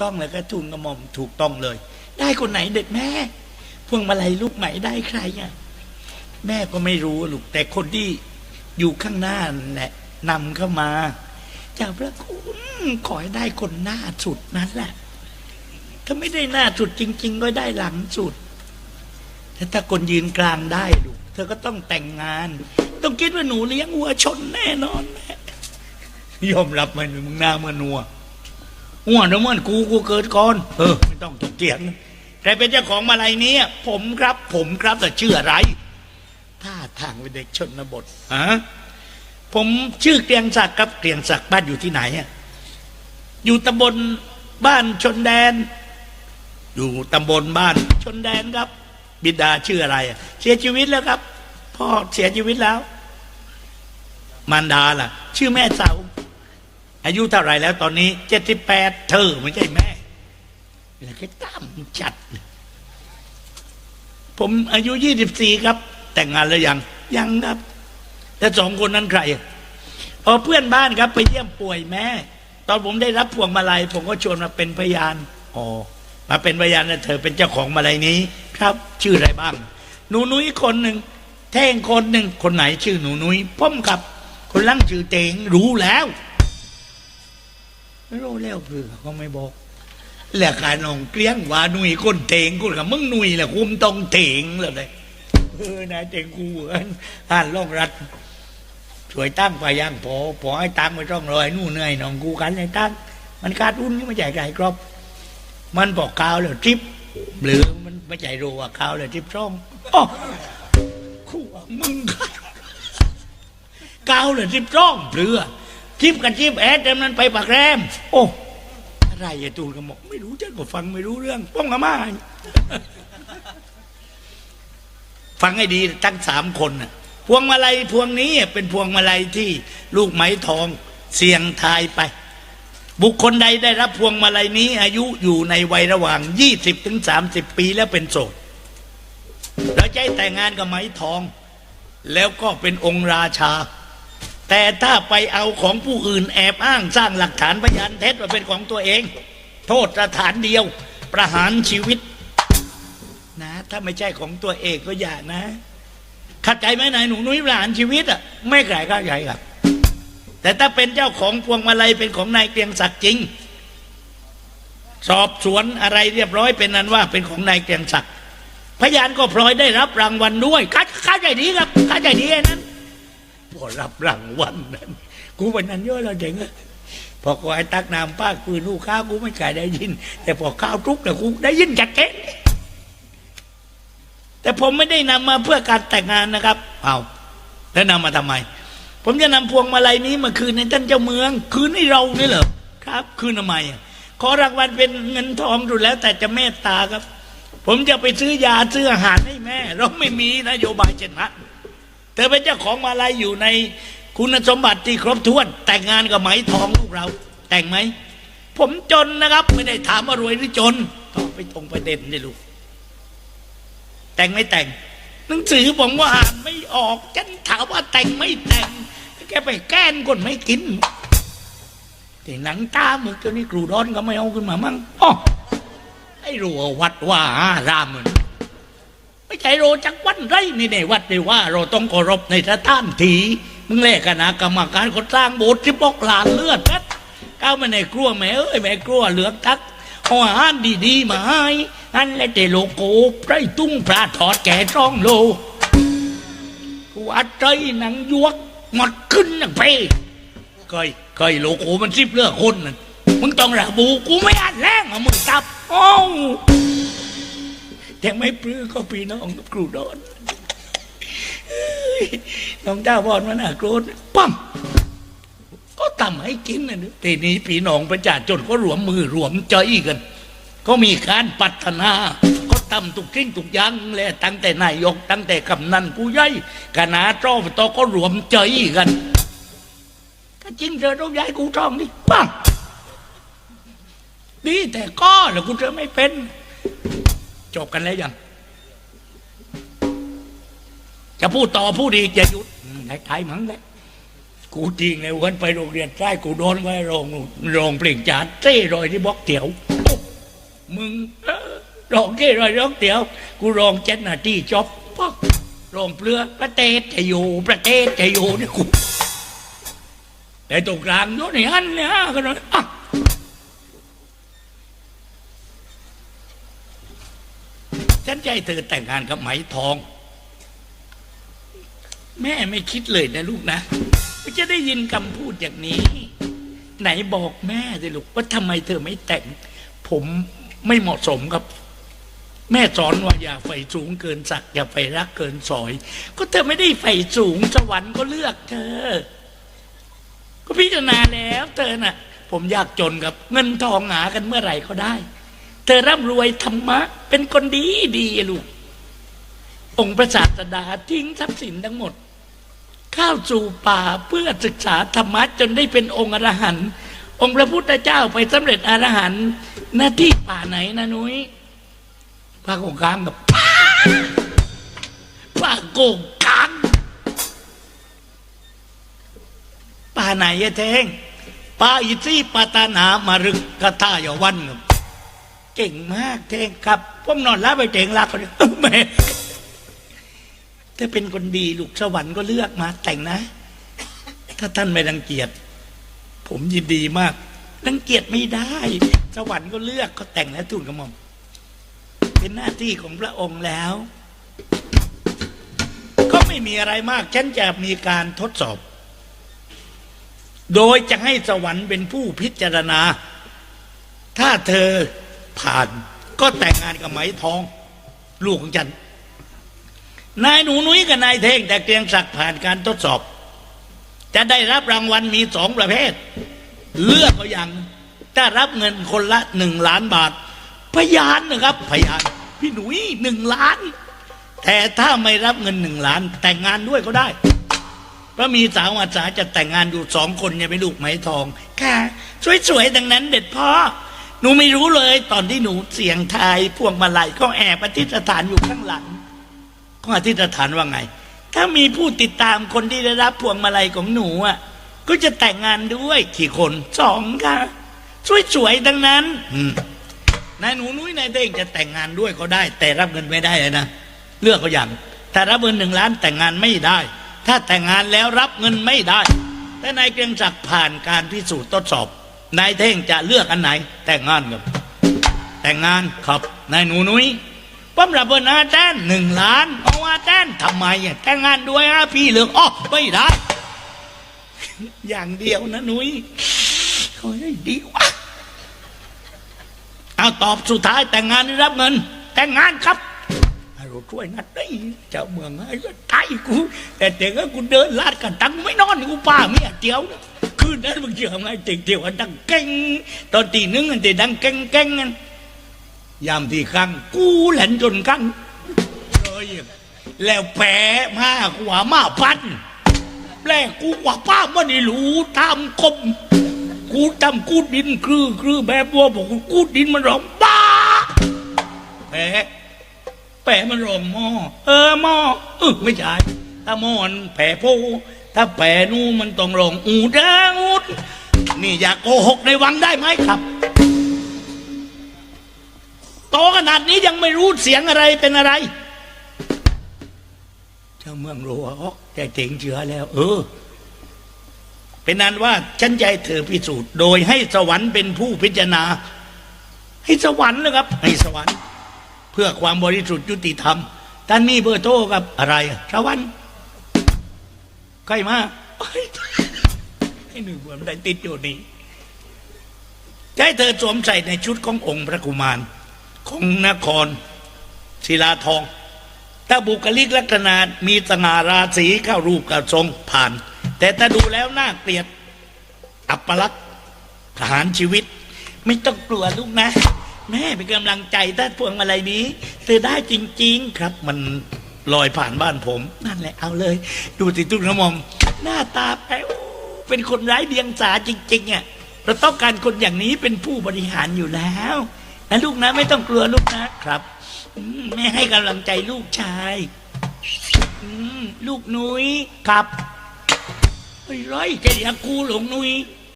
ต้องเลยก็ทูลกระหม่อมถูกต้องเลย ได้คนไหนเด็ดแม่ พวงมาลัยลูกใหม่ได้ใครอะแม่ก็ไม่รู้ลูกแต่คนที่อยู่ข้างหน้าแหละนำเข้ามาจ้าพระคุณขอให้ได้คนหน้าสุดนั้นแหละ ถ้าไม่ได้หน้าสุดจริง ๆ ก็ได้หลังสุดแต่ถ้าคนยืนกลางได้ลูกเธอก็ต้องแต่งงาน ต้องคิดว่าหนูเลี้ยงวัวชนแน่นอนแม่ยอมรับมันมึงหน้าเหมันวัว วัวเดี๋ยวมันกูกูเกิดก่อนเออไม่ต้องตกเถียงใครเป็นเจ้าของมาลัยนี้ผมครับ ผมครับแต่ชื่ออะไรท่าทางเป็นเด็กชนบทฮะผมชื่อเกรียงศักดิ์ครับเกรียงศักดิ์บ้านอยู่ที่ไหนอะอยู่ตำบลบ้านชนแดน อยู่ตำบลบ้านชนแดนครับ บิดาชื่ออะไร เสียชีวิตแล้วครับพ่อเสียชีวิตแล้ว มารดาล่ะ ชื่อแม่สาว อายุเท่าไรแล้วตอนนี้เจ็ดสิบแปดเธอไม่ใช่แม่แล้วก็ตามจัด ผมอายุยี่สิบสี่ครับ แต่งงานแล้วยัง ยังครับแต่สองคนนั้นใครอะเอเพื่อนบ้านครับ ไปเยี่ยมป่วยแม่ ตอนผมได้รับพวงมาลัย ผมก็ชวนมาเป็นพยานอ๋อมาเป็นพยานนะเธอเป็นเจ้าของมาลัยนี้ ครับ ชื่ออะไรบ้าง หนูนุ้ยคนหนึ่งแท่งคนหนึ่งคนไหนชื่อหนูนุ้ยผมกับ คนลั่งชื่อเตงรู้แล้ว รู้แล้วเพื่อก็ไม่บอกแหละการนองเกลี้ยงว่าหนุ่ยคนเตงกูกับมึงหนุ่ยแหละคุมต้องเตงเลยเออนายเตงกูอ่านล่องรัดช่วยตั้งไปยังพอพอให้ตั้งไม่ต้องรอยนู่นเหนื่อยน้องกูกันให้ตั้งมันขาดอุ้นนี่ไม่ใช่ไก่กรอบ มันบอกกาวเลยทริปหรือมันไม่ใช่รู้ว่ากาวเลยทริปช่องอ๋อคู่มึงกาวเลยทริปช่องหรือ ทริปกันทริปแอดแต่มันไปปากแรม โอ้อะไรอะตูนก็บอกไม่รู้ฉันก็ฟังไม่รู้เรื่อง ป้องกระมาฟังให้ดีทั้งสามคนน่ะพวงมาลัยพวงนี้เป็นพวงมาลัยที่ลูกไม้ทองเสี่ยงทายไป บุคคลใดได้รับพวงมาลัยนี้ อายุอยู่ในวัยระหว่าง 20ถึง30 ปีแล้วเป็นโสดเราจะให้แต่งงานกับไม้ทอง แล้วก็เป็นองค์ราชา แต่ถ้าไปเอาของผู้อื่นแอบอ้างสร้างหลักฐานพยานเท็จว่าเป็นของตัวเอง โทษสถานเดียว ประหารชีวิต นะ ถ้าไม่ใช่ของตัวเองก็อย่านะข้าใจไหมนายหนูนุ้ยประหารชีวิตอะไม่ไกลเข้าใจครับ แต่ถ้าเป็นเจ้าของพวงมาลัยเป็นของนายเกรียงศักดิ์จริง สอบสวนอะไรเรียบร้อยเป็นนั้นว่าเป็นของนายเกรียงศักดิ์พยานก็พลอยได้รับรางวัลด้วยข้าข้าใจดีครับข้าใจดีนั้น พอรับรางวัลนั้นกูวันนั้นเยอะแล้วเด็กอะพอกูไอ้ตักน้ำป้าคืนลูกค้ากูไม่กล้าได้ยิน แต่พอข้าวทุกแต่กูได้ยินจากเก๊แต่ผมไม่ได้นำมาเพื่อการแต่งงานนะครับ เอาแล้วนำมาทำไม ผมจะนำพวงมาลัยนี้มาคืนในท่านเจ้าเมือง คืนให้เรานี่ยเหรอครับ คืนทำไมขอรางวัลเป็นเงินทองดูแล้ว แต่จะเมตตาครับ ผมจะไปซื้อยาซื้ออาหารให้แม่ เราไม่มีนโยบายเช่นนั้น เธอเป็นเจ้าของมาลัยอยู่ในคุณสมบัติที่ครบถ้วน แต่งงานกับไหมทองลูกเรา แต่งไหม ผมจนนะครับ ไม่ได้ถามว่ารวยหรือจนตอบไปตรงประเด็นนี่ลูก แต่งไม่แต่ง หนังสือผมว่าอ่านไม่ออกฉันถามว่าแต่งไม่แต่ง แกไปแกล้งคนไม่กินแต่หนังตาเหมือนตัวนี้ครูร้อนก็ไม่เอาขึ้นมามั่งอ๋อไอ้รัววัดว่าอารามมัน ใช่โรจักวันไรนี่ในวัดนี่ว่า เราต้องเคารพในสถานที่มึงแลกคณะกรรมการคนสร้างโบสถ์ที่บอกหลานเลือดนัดก้าวมาในครัวแม่เอ้ยแม่ครัวเหลือกทักเออาหารดีๆมาให้นั่นและแต่โลโก้ไรตุ้งพระถอดแก่จ้องโลกวัดใจหนังยวกหมดขึ้นนังเพเคยเคยโลโก้มันซิบเลือกคนนั่นมึงต้องระบุกูไม่อ่านแรงอะมึงตับอ้าว แต่ไม่ปลื้อก็พี่น้องกับครูดอนน้องเจ้าบอลมันน่ะโกรธปั๊มก็ทำให้กินนะทีนี้พี่น้องประชาชนก็รวมมือรวมใจกัน ก็มีการพัฒนา ก็ทำทุกสิ่งทุกอย่างแหละตั้งแต่นายก ตั้งแต่กำนันผู้ใหญ่คณะจ้อตอก็รวมใจกันก็จริงเธอต้องย้ายกูจ้องนี่ปังดีแต่ก็แล้วกูเธอไม่เป็น จบกันแล้วยัง จะพูดต่อพูดอีกอย่าหยุดอืมไทยมั้งแหละกูจริงเลยวันไปโรงเรียนใต้กูโดนไว้โรงโรงเปล่งจานเต้รอยที่บล็อกเถียว มึงร้องแค่รอยร้องเดียว กูร้องเจ็ดนาทีจบปักร้องเปลือประเทศจะอยู่ ประเทศจะอยู่เนี่ยกูแต่ตรงกลางโน่นนี่อันเนี่ยก็เลยอะ ฉันจะให้เธอแต่งงานกับไหมทอง แม่ไม่คิดเลยนะลูกนะว่จะได้ยินคำพูดอย่างนี้ ไหนบอกแม่สิลูกว่าทำไมเธอไม่แต่ง ผมไม่เหมาะสมครับแม่สอนว่าอย่าไฟสูงเกินสักอย่าไฟรักเกินสอย ก็เธอไม่ได้ไฟสูงสวรรค์ก็เลือกเธอ ก็พิจารณาแล้ว เธอน่ะ ผมอยากจนกับ เงินทองหากันเมื่อไหร่ก็ได้ เธอร่ำรวยธรรมะ เป็นคนดีดีลูก องค์พระศาสดาทิ้งทรัพย์สินทั้งหมด เข้าสู่ป่าเพื่อศึกษาธรรมะจนได้เป็นองค์อรหันต์องค์พระพุทธเจ้าไปสำเร็จอรหันต์หน้าที่ป่าไหนนะนุ้ยป่าโกงกลางกับป่าโกงกลางป่าไหนอะเทงป่าอิซี่ปาตานามารึกกะทายวันครับ เก่งมากเทงครับผมนอนแล้วไปเทงรักเลยแม่ถ้าเป็นคนดีลูกสวรรค์ก็เลือกมาแต่งนะ ถ้าท่านไม่รังเกียจผมยินดีมากรังเกียจไม่ได้ สวรรค์ก็เลือกก็แต่งแล้วทูลกระหม่อมเป็นหน้าที่ของพระองค์แล้ว ก็ไม่มีอะไรมากฉันจะมีการทดสอบ โดยจะให้สวรรค์เป็นผู้พิจารณา ถ้าเธอ ผ่าน ก็แต่งงานกับไหมทอง ลูกของฉัน นายหนูนุ้ยกับนายเท่ง แต่เกรียงศักดิ์ผ่านการทดสอบ จะได้รับรางวัลมีสองประเภท เลือกเอาอย่างถ้ารับเงินคนละหนึ่งล้านบาท พยานนะครับ พยาน พี่หนุ่ยหนึ่งล้าน แต่ถ้าไม่รับเงินหนึ่งล้าน แต่งงานด้วยก็ได้เพราะมีสาวอาสาจะแต่งงานอยู่สองคนเนี่ยเป็นลูกไหมทอง ค่ะ สวยๆดังนั้นเด็ดพ่อ หนูไม่รู้เลย ตอนที่หนูเสียงทายพวงมาลัยก็แอบอธิษฐานอยู่ข้างหลังก็อธิษฐานว่าไง ถ้ามีผู้ติดตามคนที่ได้รับพวงมาลัยของหนูอะ ก็จะแต่งงานด้วยกี่คนสองค่ะสวยๆดังนั้นนายหนูนุ้ยนายเด้งจะแต่งงานด้วยก็ได้ แต่รับเงินไม่ได้นะเลือกเขาอย่างถ้ารับเงินหนึ่งล้านแต่งงานไม่ได้ ถ้าแต่งงานแล้วรับเงินไม่ได้ แต่นายเกรียงศักดิ์ผ่านการพิสูจน์ทดสอบ นายเท่งจะเลือกอันไหน แต่งงานกับแต่งงานครับนายหนูนุ้ยป้อมรับเบอร์นาแต้นหนึ่งล้านเอาว่าแต้นทำไมอะแต่งงานด้วยอะพี่เหลืองอ๋อไม่ได้ อย่างเดียวนะนุ้ยโอ้ยดีวะเอาตอบสุดท้ายแต่งงานหรือรับเงิน แต่งงานครับให้เราช่วยนัดได้เจ้าเมืองไอ้ก็ตายกู แต่เด็กก็กูเดินลาดกันตั้งไม่นอนกูป้าเมียเดียว คืนนั้นมึงเชื่อไหมเด็กเดียวกันดังเก่งตอนตีหนึงอันเด็ดังเก่งเก่งกันยามที่ครั้งกูแหลนจนกันเอยแล้วแผลมากกว่ามาพันแปลกกูกว่าป้ามันนี่รู้ทำคมกูทำกูดินคือคือแบบวัวบอกกูกูดินมันร้องบ้าแผลแผลมันร้องหม้อเออหม้อเออไม่ใช่ถ้าหม้อนแผลโพ ถ้าแผลนู่มันต้องร้องอูดาอูดนี่อย่าโกหกในวังได้ไหมครับโตขนาดนี้ยังไม่รู้เสียงอะไรเป็นอะไร เจ้าเมืองรัวออกแต่เจ๋งเชื้อแล้ว เออ เป็นนั้นว่าฉันให้เธอพิสูจน์โดยให้สวรรค์เป็นผู้พิจารณา ให้สวรรค์นะครับ ให้สวรรค์ เพื่อความบริสุทธิ์ยุติธรรมท่านมีเบอร์โทรกับอะไรสวรรค์ ใครมาเอ้ยให้หนึ่งผมได้ติดอยู่นี่ให้เธอสวมใส่ในชุดขององค์พระกุมาร ของนครศิลาทอง ถ้าบุคลิกลักษณะมีสง่าราศีเข้ารูปกับทรงผ่าน แต่ถ้าดูแล้วน่าเกลียดอัปลักษณ์ทหารชีวิต ไม่ต้องกลัวลูกนะ แม่เป็นกำลังใจถ้าพวงมาลัยนี้เธอได้จริง ๆ ครับมัน ลอยผ่านบ้านผม นั่นแหละเอาเลย ดูสิทุกน้ำมอม หน้าตาแป๋วเป็นคนร้ายเดียงสาจริงๆอะเราต้องการคนอย่างนี้เป็นผู้บริหารอยู่แล้วนะลูกนะไม่ต้องกลัวลูกนะครับอืมแม่ให้กำลังใจลูกชายลูกนุ้ยครับเฮ้ร้อยแกเดียกกูหลงนุ้ย